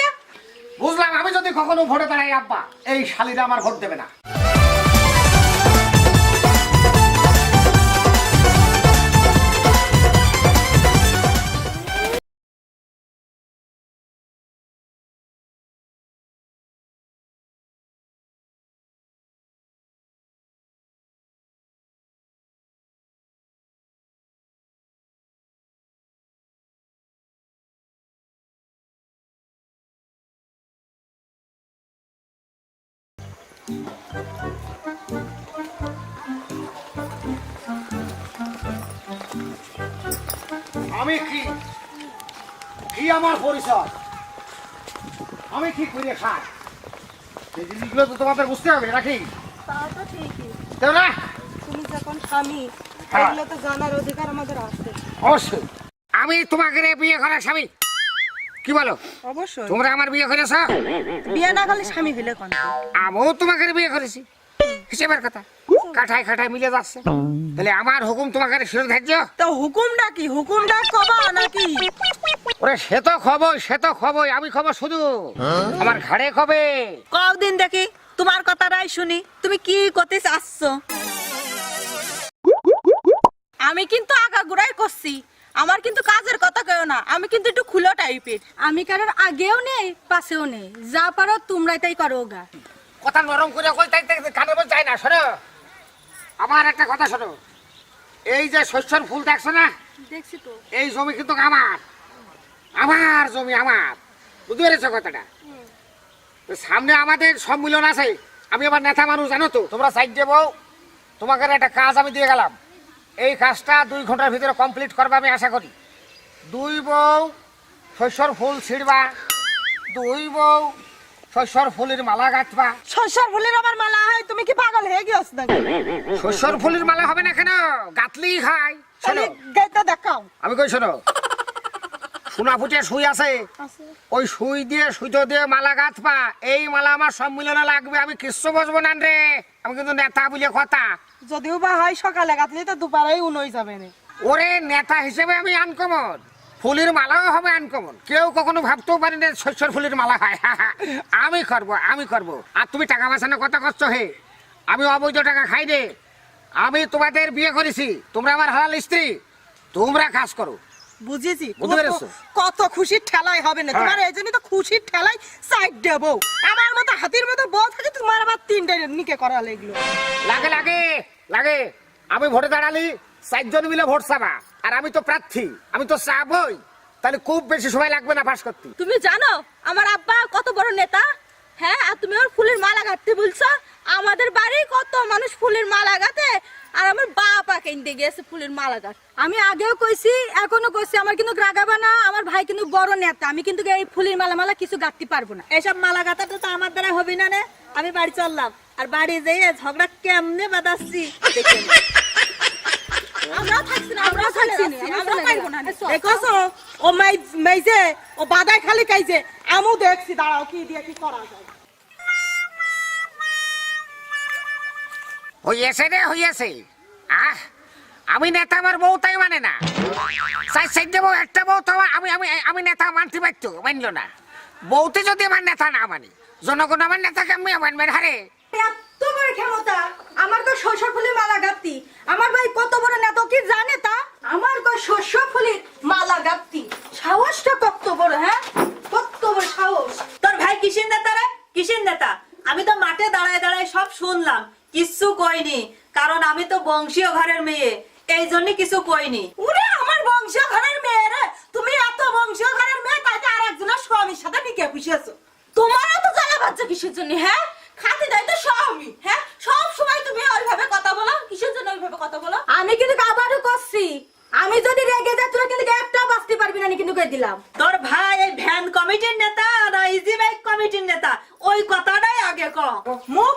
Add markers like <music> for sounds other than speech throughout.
কে? বুঝলাম আমি যদি কখনো ভোটে দাঁড়াই আব্বা এই শালিরা আমার ভোট দেবে না। আমি কি? কি আমার পরিচয়? আমি কি করে খাই এই জিনিসগুলো তো তোমাদের বুঝতে হবে নাকি তা তো ঠিকই। তাই না তুমি যখন স্বামী হ্যাঁ। তো জানার অধিকার আমাদের আছে। অবশ্যই। আমি তোমাকে বিয়ে করা স্বামী। কি বলো? অবশ্যই। তোমরা আমার বিয়ে করেছ? বিয়ে না করলে স্বামী হইলে কোন? আমিও তোমাকে বিয়ে করেছি। হিসেবের কথা। কাঠায় কাঠায় মিলে যাচ্ছে। তাহলে আমার হুকুম তোমাকে শির ধার্য তো হুকুমটা কি? হুকুমটা কবা নাকি? ওরে সে তো খবর সে তো খবর আমি খবর শুধু। আমার ঘাড়ে খবে। কদিন দেখি তোমার কথাটাই শুনি তুমি কি করতে চাচ্ছ? আমি কিন্তু আগাগুড়াই করছি। আমার কিন্তু না আমি কিন্তু একটু খুলো টাইপের আমি কারোর আগেও নেই পাশেও নেই। যা পারো তোমরাই তাই করো গা। কথা নরম করে কই তাই তাই কানের মধ্যে যায় না শোনো। আমার একটা কথা শোনো। এই যে শস্যর ফুল দেখছ না? দেখছি তো। এই জমি কিন্তু আমার। আমার জমি আমার। বুঝতে পেরেছ কথাটা? তো সামনে আমাদের সম্মিলন আছে। আমি আবার নেতা মানুষ জানো তো? তোমরা সাইড দেবো তোমাকে একটা কাজ আমি দিয়ে গেলাম। এই কাজটা দুই ঘণ্টার ভিতরে কমপ্লিট করবে আমি আশা করি। দুই বউ শস্যর ফুল ছিঁড়বা। দুই বউ শস্যর ফুলের মালা গাঁথবা। শস্যর ফুলের আমার মালা হয়? তুমি কি পাগল হয়ে গিয়েছ নাকি? শস্যর ফুলের মালা হবে না কেন? খায় তাহলে শোনো। গাইতে দেখাও। আমি কই শোনো? সোনা ফুটে সুই আছে। ওই সুই দিয়ে সুতো দিয়ে মালা গাঁথবা। এই মালা আমার সম্মিলনে লাগবে। আমি কিচ্ছু বসবো না রে। আমি কিন্তু নেতা বলে কথা। যদিও বা হয় সকালে গাতলে তো দুপারেই উনই যাবে না ওরে নেতা হিসেবে আমি আনকমন। ফুলের মালাও হবে আনকমন কেউ কখনো ভাবতেও পারি না শস্যর ফুলের মালা হয়। আমি করব আমি করব। আর তুমি টাকা বাঁচানোর কথা করছ হে? আমি অবৈধ টাকা খাই রে আমি তোমাদের বিয়ে করেছি। তোমরা আমার হালাল স্ত্রী। তোমরা কাজ করো। বুঝেছি। কত- খুশির ঠেলাই হবে না। হ্যাঁ। তোমার এই জন্যই তো খুশির ঠেলাই সাইড দেবো। আমার মতো হাতির মতো বউ থাকে তোমার আবার তিনটে নিকে করা লাগল। লাগে লাগে লাগে। আমি ভোটে দাঁড়ালি চারজন মিলে ভোট চাবা। আর আমি তো প্রার্থী, আমি তো চাবই তাহলে খুব বেশি সময় লাগবে না পাস করতে তুমি জানো, আমার আব্বা কত বড় নেতা হ্যাঁ আর তুমি ওর ফুলের মালা গাঁথতে বলছো? আমাদের বাড়ি কত মানুষ ফুলের মালা গাঁথে, আর আমার বাবা কিনতে গিয়েছে ফুলের মালা গাঁথ। আমি আগেও কইছি এখনও কইছি, আমার কিন্তু রাগাবা না, আমার ভাই কিন্তু বড় নেতা, আমি কিন্তু এই ফুলের মালা মালা কিছু গাঁথতে পারব না। এসব মালা গাঁথাটা তো আমার দ্বারা হবে না রে আমি বাড়ি চললাম, আর বাড়ি যেয়ে ঝগড়া কেমনে বাঁধাচ্ছি, দেখে নে। আমরাও থাকছি না আমরাও থাকছি না আমরাও পারব না। দেখছ ও মাই মাইছে ও বাদাই খালি খাইছে আমু দেখছি দাঁড়াও কি দিয়ে কি করা যায়। হইয়াছে রে হইয়াছে। আহ আমি নেতা আমার বউ তাই মানে না। চাই সাইড দেবো একটা বউ তো আমি আমি আমি নেতা মানতে পারতো মানলো না। বউতে যদি আমার নেতা না মানি জনগণ আমার নেতাকে আমি মানবেন হারে হ্যাঁ? এই জন্য কিছু কইনি। ওরে আমার বংশীয় ঘরের মেয়ে রে! তুমি এত বংশীয় ঘরের মেয়ে তাইতে আর একজনের স্বামীর তোমারও তো জ্বালা বাচ্চা কিসের জন্য হ্যাঁ? খাতে দেয় তো স্বামী হ্যাঁ? সব সময় তুমি ওইভাবে কথা বলো কিসের জন্য ওইভাবে কথা বলো? আমি কিন্তু আবারও করছি। আমি যদি রেগে যাই তোরা কিন্তু একটা বাঁচতে পারবি না কিন্তু কই দিলাম। তোর ভাই এই ভ্যান কমিটির নেতা না ইজি বাইক কমিটির নেতা ওই কথাটাই আগে ক মুখ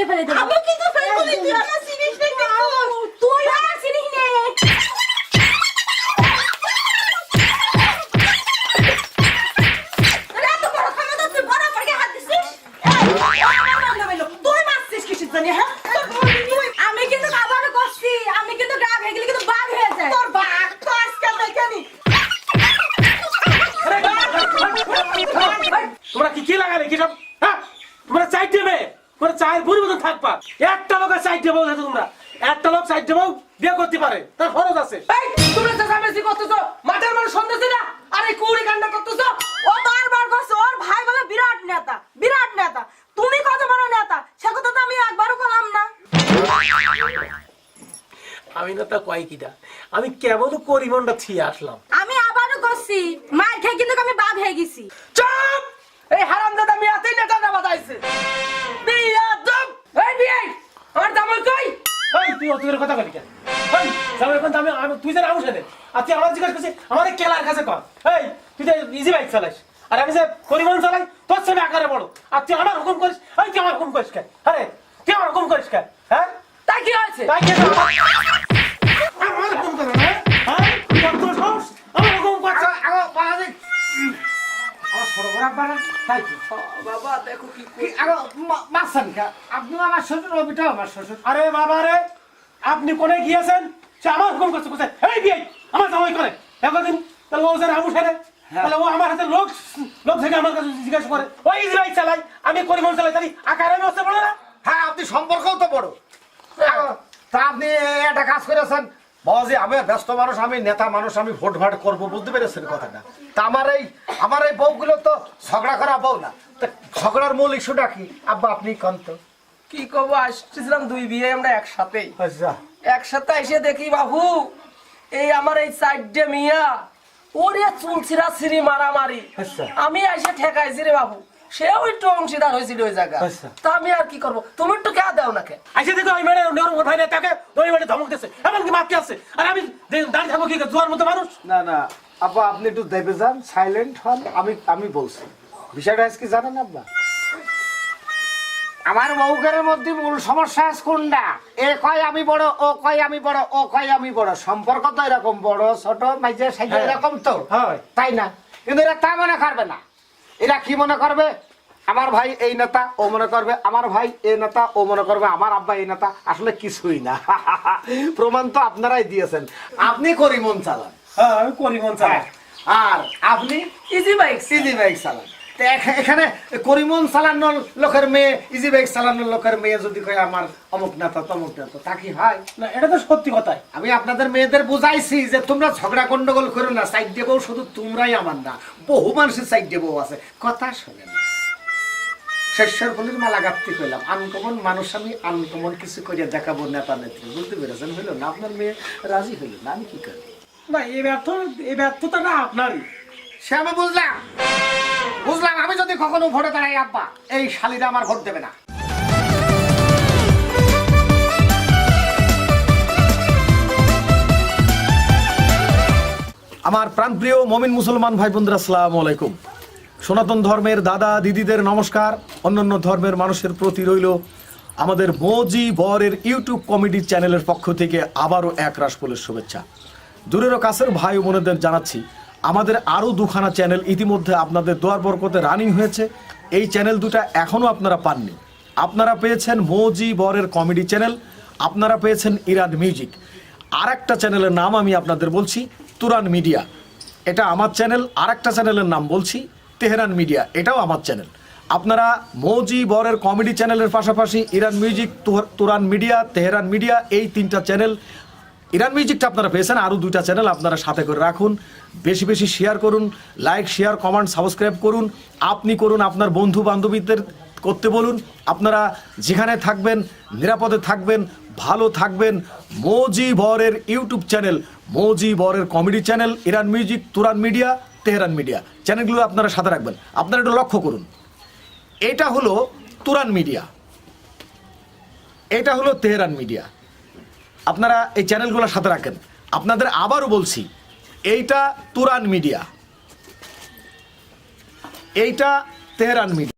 ছিঁড়ে ফেলে দেবো। তা কয় কিটা? আমি কেবল করিমনটা থিয়ে আসলাম? আমি আবারও করছি মার খেয়ে কিন্তু আমি বাঘ হয়ে গেছি। চুপ! এই হারাম দাদা মিয়াতেই নেতাটা বাজাইছে বিয়া দম এই বিয়ে! আমার জামাই কই? এই তুই অত কথা বলি কেন? এই যাব এখন আমি আমি- তুই যে রামু সেনে আর তুই আমার জিজ্ঞাসা করছিস আমাদের কেলার কাছে কর। এই তুই যে ইজি বাইক চালাইস আর আমি যে পরিবহন চালাই তোর সঙ্গে আকারে বড়। আর তুই আমার হুকুম করিস এই তুই আমার হুকুম করিস কেন? আরে তুই আমার হুকুম করিস কেন? হ্যাঁ? তাই কি হয়েছে? তাই কেন তাই বাবা দেখো কি কি আগো কা আপনি আমার শ্বশুর ওবিটাও আমার শ্বশুর। আরে বাবা রে আপনি কোনে গিয়েছেন? সে আমার হুকুম করছে কোথায় এই বিয়ে আমার জামাই করে একদিন তাহলে ও তাহলে আমার হাতে লোক লোক থেকে আমার কাছে জিজ্ঞাসা করে ওই ইসরাইল চালাই আমি চালাই? তাই আকারে আমি হচ্ছে বলে না? হ্যাঁ আপনি সম্পর্কও তো বড়। তা আপনি একটা কাজ করেছেন বাবাজি আমি ব্যস্ত মানুষ আমি নেতা মানুষ আমি ভোট ভাট করব বুঝতে পেরেছেন কথাটা? তা আমার এই আমার এই বউগুলো তো ঝগড়া করা বউ না। তা ঝগড়ার মূল ইস্যুটা কি? আব্বা আপনি কন্ত কি করব আসছিলাম দুই বিয়ে আমরা একসাথেই। আচ্ছা। একসাথে এসে দেখি বাবু এই আমার এই সাইডে মিয়া ওরে চুলছিরা সিঁড়ি মারামারি। আচ্ছা। আমি এসে ঠেকাইছি রে বাবু। সেও একটু অংশীদার হয়েছিল ওই জায়গা আচ্ছা। তা আমি আর কি করব? তুমি একটু কে দাও নাকে? আইসে দেখো ওই ভাই তাকে ওই মেয়ে ধমক দিচ্ছে এমনকি মারতে আসছে আর আমি দাঁড়িয়ে থাকব কি জোয়ার মতো মানুষ। না না আব্বা আপনি একটু দেবে যান সাইলেন্ট হন আমি আমি বলছি। বিষয়টা আজকে জানেন আব্বা? আমার বউকের মধ্যে মূল সমস্যা আছে কোনটা? এ কয় আমি বড় ও কয় আমি বড় ও কয় আমি বড়। সম্পর্ক তো এরকম বড় ছোট মাঝে সাইজে হ্যাঁ। এরকম তো। তাই না? কিন্তু এরা তা মনে করবে না। এরা কি মনে করবে? আমার ভাই এই নেতা ও মনে করবে। আমার ভাই এই নেতা ও মনে করবে। আমার আব্বা এই নেতা। আসলে কিছুই না। <laughs> প্রমাণ তো আপনারাই দিয়েছেন। আপনি করিমন চালান। হ্যাঁ করিমন চালান। চালাই আর আপনি? ইজি বাইক ইজি বাইক চালান। এখানে করিমন চালানোর লোকের মেয়ে ইজি বাইক চালানোর লোকের মেয়ে যদি কয় আমার অমুক নেতা তমুক নেতা তা কি হয়? না এটা তো সত্যি কথাই আমি আপনাদের মেয়েদের বুঝাইছি যে তোমরা ঝগড়া গন্ডগোল করো না সাইড দেবো শুধু তোমরাই আমার না বহু মানুষের সাইড দেবো আছে। কথা শোনে না শেষের বলির মালা গাপ্তি কইলাম আনকমন মানুষ আমি আনকমন কিছু করে দেখাবো নেতা নেত্রী। বুঝতে পেরেছেন? হইল না আপনার মেয়ে রাজি হইল না? আমি কি করি? না এই ব্যর্থ এই ব্যর্থতাটা আপনারই। সে আমি বুঝলাম। বুঝলাম, আমি যদি কখনো ভোটে দাঁড়াই, আব্বা, এই শালিরা আমার ভোট দেবে না। আমার প্রাণপ্রিয় মমিন মুসলমান ভাই বোনদের আসসালামু আলাইকুম। সনাতন ধর্মের দাদা, দিদিদের নমস্কার। অন্যান্য ধর্মের মানুষের প্রতি রইল আমাদের মজি বরের ইউটিউব কমেডি চ্যানেলের পক্ষ থেকে আবারও এক রাস শুভেচ্ছা। দূরেরও কাছের ভাই বোনেদের জানাচ্ছি আমাদের আরও দুখানা চ্যানেল ইতিমধ্যে আপনাদের দোয়ার বরকতে রানিং হয়েছে। এই চ্যানেল দুটা এখনও আপনারা পাননি। আপনারা পেয়েছেন মজি বরের কমেডি চ্যানেল, আপনারা পেয়েছেন ইরান মিউজিক। আর একটা চ্যানেলের নাম আমি আপনাদের বলছি, তুরান মিডিয়া। এটা আমার চ্যানেল আর একটা চ্যানেলের নাম বলছি, তেহরান মিডিয়া। এটাও আমার চ্যানেল। আপনারা মৌজি বরের কমেডি চ্যানেলের পাশাপাশি ইরান মিউজিক তুর- তুরান মিডিয়া, তেহরান মিডিয়া, এই তিনটা চ্যানেল ইরান মিউজিকটা আপনারা পেয়েছেন। আরও দুইটা চ্যানেল আপনারা সাথে করে রাখুন। বেশি বেশি শেয়ার করুন লাইক শেয়ার কমেন্ট সাবস্ক্রাইব করুন। আপনি করুন আপনার বন্ধু বান্ধবীদের করতে বলুন। আপনারা যেখানে থাকবেন, নিরাপদে থাকবেন, ভালো থাকবেন। মৌজি বরের ইউটিউব চ্যানেল মৌজি বরের comedy channel Iran music, Turan media, Tehran media. চ্যানেলগুলো আপনারা সাথে রাখবেন। আপনারা একটু লক্ষ্য করুন। এটা হলো তুরান মিডিয়া। এটা হলো তেহরান মিডিয়া। আপনারা এই চ্যানেলগুলো সাথে রাখেন। আপনাদের আবারও বলছি এইটা তুরান মিডিয়া। এইটা তেহরান মিডিয়া।